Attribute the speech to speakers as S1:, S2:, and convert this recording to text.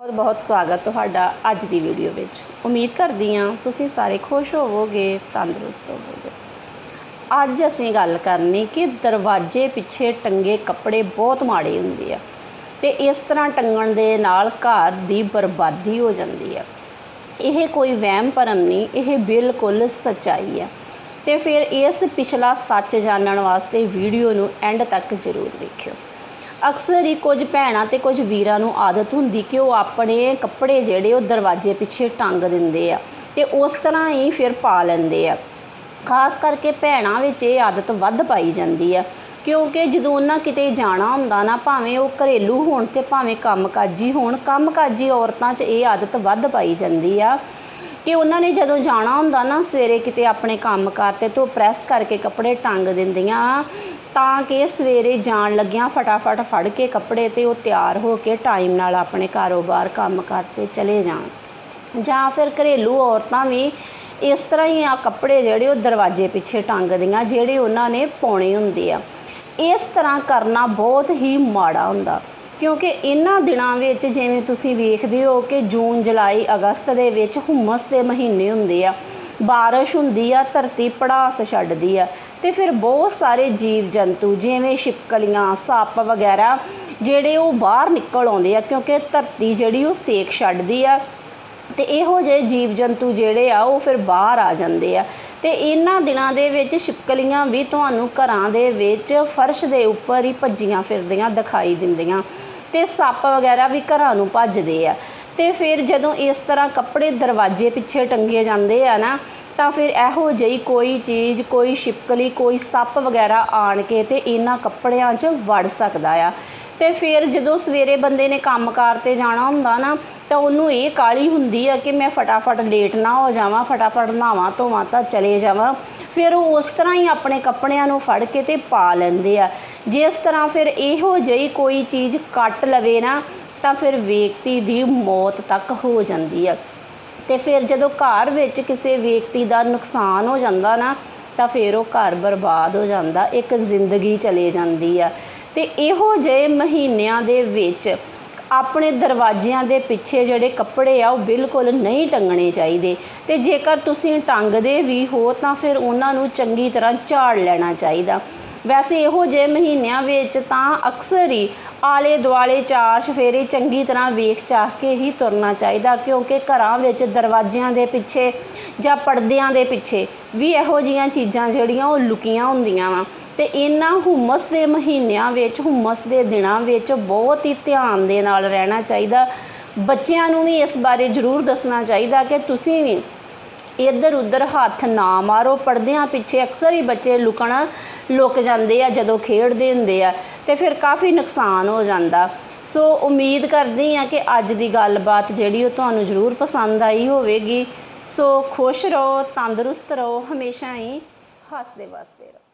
S1: ਬਹੁਤ ਬਹੁਤ ਸਵਾਗਤ ਤੁਹਾਡਾ ਅੱਜ ਦੀ ਵੀਡੀਓ ਵਿੱਚ। ਉਮੀਦ ਕਰਦੀ ਹਾਂ ਤੁਸੀਂ ਸਾਰੇ ਖੁਸ਼ ਹੋਵੋਗੇ, ਤੰਦਰੁਸਤ ਹੋਵੋਗੇ। ਅੱਜ ਅਸੀਂ ਗੱਲ ਕਰਨੀ ਕਿ ਦਰਵਾਜ਼ੇ ਪਿੱਛੇ ਟੰਗੇ ਕੱਪੜੇ ਬਹੁਤ ਮਾੜੇ ਹੁੰਦੇ ਆ ਤੇ ਇਸ ਤਰ੍ਹਾਂ ਟੰਗਣ ਦੇ ਨਾਲ ਘਰ ਦੀ ਬਰਬਾਦੀ ਹੋ ਜਾਂਦੀ ਆ। ਇਹ ਕੋਈ ਵਹਿਮ ਭਰਮ ਨਹੀਂ, ਇਹ ਬਿਲਕੁਲ ਸੱਚਾਈ ਆ। ਤੇ ਫਿਰ ਇਸ ਪਿਛਲਾ ਸੱਚ ਜਾਣਨ ਵਾਸਤੇ ਵੀਡੀਓ ਨੂੰ ਐਂਡ ਤੱਕ ਜ਼ਰੂਰ ਦੇਖਿਓ। ਅਕਸਰ ਹੀ ਕੁਝ ਭੈਣਾਂ ਤੇ ਕੁਝ ਵੀਰਾਂ ਨੂੰ ਆਦਤ ਹੁੰਦੀ ਕਿ ਉਹ ਆਪਣੇ ਕੱਪੜੇ ਜਿਹੜੇ ਉਹ ਦਰਵਾਜ਼ੇ ਪਿੱਛੇ ਟੰਗ ਦਿੰਦੇ ਆ ਤੇ ਉਸ ਤਰ੍ਹਾਂ ਹੀ ਫਿਰ ਪਾ ਲੈਂਦੇ ਆ। ਖਾਸ ਕਰਕੇ ਭੈਣਾਂ ਵਿੱਚ ਇਹ ਆਦਤ ਵੱਧ ਪਾਈ ਜਾਂਦੀ ਆ, ਕਿਉਂਕਿ ਜਦੋਂ ਉਹਨਾਂ ਕਿਤੇ ਜਾਣਾ ਹੁੰਦਾ ਨਾ, ਭਾਵੇਂ ਉਹ ਘਰੇਲੂ ਹੋਣ ਤੇ ਭਾਵੇਂ ਕੰਮਕਾਜੀ ਹੋਣ, ਕੰਮਕਾਜੀ ਔਰਤਾਂ 'ਚ ਇਹ ਆਦਤ ਵੱਧ ਪਾਈ ਜਾਂਦੀ ਆ। ਕਿ ਉਹਨਾਂ ਨੇ ਜਦੋਂ ਜਾਣਾ ਹੁੰਦਾ ਨਾ, ਸਵੇਰੇ ਕਿਤੇ ਆਪਣੇ ਕੰਮ ਕਾਰ ਤੇ ਤੋਂ ਪ੍ਰੈਸ ਕਰਕੇ ਕੱਪੜੇ ਟੰਗ ਦਿੰਦੀਆਂ, ਤਾਂ ਕਿ ਸਵੇਰੇ ਜਾਣ ਲੱਗਿਆਂ ਫਟਾਫਟ ਫੜ ਕੇ ਕੱਪੜੇ ਤੇ ਉਹ ਤਿਆਰ ਹੋ ਕੇ ਟਾਈਮ ਨਾਲ ਆਪਣੇ ਕਾਰੋਬਾਰ ਕੰਮ ਕਾਰ ਚਲੇ ਜਾਣ। ਜਾਂ ਫਿਰ ਘਰੇਲੂ ਔਰਤਾਂ ਵੀ ਇਸ ਤਰ੍ਹਾਂ ਹੀ ਆ ਕੱਪੜੇ ਜਿਹੜੇ ਉਹ ਦਰਵਾਜ਼ੇ ਪਿੱਛੇ ਟੰਗਦੀਆਂ ਜਿਹੜੇ ਉਹਨਾਂ ਨੇ ਪਾਉਣੇ ਹੁੰਦੇ ਆ। ਇਸ ਤਰ੍ਹਾਂ ਕਰਨਾ ਬਹੁਤ ਹੀ ਮਾੜਾ ਹੁੰਦਾ। ਕਿਉਂਕਿ ਇਹਨਾਂ ਦਿਨਾਂ ਵਿੱਚ ਜਿਵੇਂ ਤੁਸੀਂ ਵੇਖਦੇ ਹੋ ਕਿ ਜੂਨ, ਜੁਲਾਈ, ਅਗਸਤ ਦੇ ਵਿੱਚ ਹੁਮਸ ਦੇ ਮਹੀਨੇ ਹੁੰਦੇ ਆ। ਬਾਰਿਸ਼ ਹੁੰਦੀ ਆ, ਧਰਤੀ ਪੜਾਸ ਛੱਡਦੀ ਆ। ਤੇ ਫਿਰ ਬਹੁਤ ਸਾਰੇ ਜੀਵ ਜੰਤੂ ਜਿਵੇਂ ਛਿਪਕਲੀਆਂ, ਸੱਪ ਵਗੈਰਾ ਜਿਹੜੇ ਉਹ ਬਾਹਰ ਨਿਕਲ ਆਉਂਦੇ ਆ ਕਿਉਂਕਿ ਧਰਤੀ ਜਿਹੜੀ ਉਹ ਸੇਕ ਛੱਡਦੀ ਆ। ਤੇ ਇਹੋ ਜਿਹੇ ਜੀਵ ਜੰਤੂ ਜਿਹੜੇ ਆ ਉਹ ਫਿਰ ਬਾਹਰ ਆ ਜਾਂਦੇ ਆ। ਤੇ ਇਹਨਾਂ ਦਿਨਾਂ ਦੇ ਵਿੱਚ ਛਿਪਕਲੀਆਂ ਵੀ ਤੁਹਾਨੂੰ ਘਰਾਂ ਦੇ ਵਿੱਚ ਫਰਸ਼ ਦੇ ਉੱਪਰ ਹੀ ਭੱਜੀਆਂ ਫਿਰਦੀਆਂ ਦਿਖਾਈ ਦਿੰਦੀਆਂ ਤੇ ਸੱਪ ਵਗੈਰਾ ਵੀ ਘਰਾਂ ਨੂੰ ਭੱਜਦੇ ਆ। ਤੇ ਫਿਰ ਜਦੋਂ ਇਸ ਤਰ੍ਹਾਂ ਕੱਪੜੇ ਦਰਵਾਜ਼ੇ ਪਿੱਛੇ ਟੰਗੇ ਜਾਂਦੇ ਆ ਨਾ, ਤਾਂ ਫਿਰ ਇਹੋ ਜਿਹੀ ਕੋਈ ਚੀਜ਼, ਕੋਈ ਛਿਪਕਲੀ, ਕੋਈ ਸੱਪ ਵਗੈਰਾ ਆਣ ਕੇ ਤੇ ਇਹਨਾਂ ਕੱਪੜਿਆਂ 'ਚ ਵੜ ਸਕਦਾ ਆ। ਤੇ ਫਿਰ ਜਦੋਂ ਸਵੇਰੇ ਬੰਦੇ ਨੇ ਕੰਮਕਾਰ ਤੇ ਜਾਣਾ ਹੁੰਦਾ ਨਾ ਤਾਂ ਉਹਨੂੰ ਇਹ ਕਾਲੀ ਹੁੰਦੀ ਆ ਕਿ ਮੈਂ ਫਟਾਫਟ ਲੇਟ ਨਾ ਹੋ ਜਾਵਾਂ, ਫਟਾਫਟ ਨਹਾਵਾਂ ਧੋਵਾਂ ਤਾਂ ਚਲੇ ਜਾਵਾਂ। ਫਿਰ ਉਹ ਉਸ ਤਰ੍ਹਾਂ ਹੀ ਆਪਣੇ ਕੱਪੜਿਆਂ ਨੂੰ ਫੜ ਕੇ ਤੇ ਪਾ ਲੈਂਦੇ ਆ। ਜਿਸ ਤਰ੍ਹਾਂ ਫਿਰ ਇਹੋ ਜਿਹੀ ਕੋਈ ਚੀਜ਼ ਕੱਟ ਲਵੇ ਨਾ, ਤਾਂ ਫਿਰ ਵਿਅਕਤੀ ਦੀ ਮੌਤ ਤੱਕ ਹੋ ਜਾਂਦੀ ਆ। ਤੇ ਫਿਰ ਜਦੋਂ ਘਰ ਵਿੱਚ ਕਿਸੇ ਵਿਅਕਤੀ ਦਾ ਨੁਕਸਾਨ ਹੋ ਜਾਂਦਾ ਨਾ, ਤਾਂ ਫਿਰ ਉਹ ਘਰ ਬਰਬਾਦ ਹੋ ਜਾਂਦਾ, ਇੱਕ ਜ਼ਿੰਦਗੀ ਚਲੇ ਜਾਂਦੀ ਆ। ਤੇ ਇਹੋ ਜਿਹੇ ਮਹੀਨਿਆਂ ਦੇ ਵਿੱਚ ਆਪਣੇ ਦਰਵਾਜ਼ਿਆਂ ਦੇ ਪਿੱਛੇ ਜਿਹੜੇ ਕੱਪੜੇ ਆ, ਉਹ ਬਿਲਕੁਲ ਨਹੀਂ ਟੰਗਣੇ ਚਾਹੀਦੇ। ਤੇ ਜੇਕਰ ਤੁਸੀਂ ਟੰਗਦੇ ਵੀ ਹੋ, ਤਾਂ ਫਿਰ ਉਹਨਾਂ ਨੂੰ ਚੰਗੀ ਤਰ੍ਹਾਂ ਝਾੜ ਲੈਣਾ ਚਾਹੀਦਾ। ਵੈਸੇ ਇਹੋ ਜਿਹੇ ਮਹੀਨਿਆਂ ਵਿੱਚ ਤਾਂ ਅਕਸਰ ਹੀ ਆਲੇ ਦੁਆਲੇ ਚਾਰ ਚਫੇਰੇ ਚੰਗੀ ਤਰ੍ਹਾਂ ਵੇਖ ਚਾਹ ਕੇ ਹੀ ਤੁਰਨਾ ਚਾਹੀਦਾ, ਕਿਉਂਕਿ ਘਰਾਂ ਵਿੱਚ ਦਰਵਾਜ਼ਿਆਂ ਦੇ ਪਿੱਛੇ ਜਾਂ ਪਰਦਿਆਂ ਦੇ ਪਿੱਛੇ ਵੀ ਇਹੋ ਜੀਆਂ ਚੀਜ਼ਾਂ ਜਿਹੜੀਆਂ ਉਹ ਲੁਕੀਆਂ ਹੁੰਦੀਆਂ ਵਾ। ਤੇ ਇਹਨਾਂ ਹੁਮਸ ਦੇ ਮਹੀਨਿਆਂ ਵਿੱਚ, ਹੁਮਸ ਦੇ ਦਿਨਾਂ ਵਿੱਚ ਬਹੁਤ ਹੀ ਧਿਆਨ ਦੇ ਨਾਲ ਰਹਿਣਾ ਚਾਹੀਦਾ। ਬੱਚਿਆਂ ਨੂੰ ਵੀ ਇਸ ਬਾਰੇ ਜ਼ਰੂਰ ਦੱਸਣਾ ਚਾਹੀਦਾ ਕਿ ਤੁਸੀਂ ਵੀ ਇੱਧਰ ਉੱਧਰ ਹੱਥ ਨਾ ਮਾਰੋ। ਪਰਦਿਆਂ ਪਿੱਛੇ ਅਕਸਰ ਹੀ ਬੱਚੇ ਲੁਕਣਾ ਲੁਕ ਜਾਂਦੇ ਆ, ਜਦੋਂ ਖੇਡਦੇ ਹੁੰਦੇ ਆ, ਤੇ ਫਿਰ ਕਾਫੀ ਨੁਕਸਾਨ ਹੋ ਜਾਂਦਾ। ਸੋ ਉਮੀਦ ਕਰਦੀ ਆ ਕਿ ਅੱਜ ਦੀ ਗੱਲਬਾਤ ਜਿਹੜੀ ਉਹ ਤੁਹਾਨੂੰ ਜ਼ਰੂਰ ਪਸੰਦ ਆਈ ਹੋਵੇਗੀ। ਸੋ ਖੁਸ਼ ਰਹੋ, ਤੰਦਰੁਸਤ ਰਹੋ, ਹਮੇਸ਼ਾ ਹੀ ਹੱਸਦੇ ਵਸਦੇ ਰਹੋ।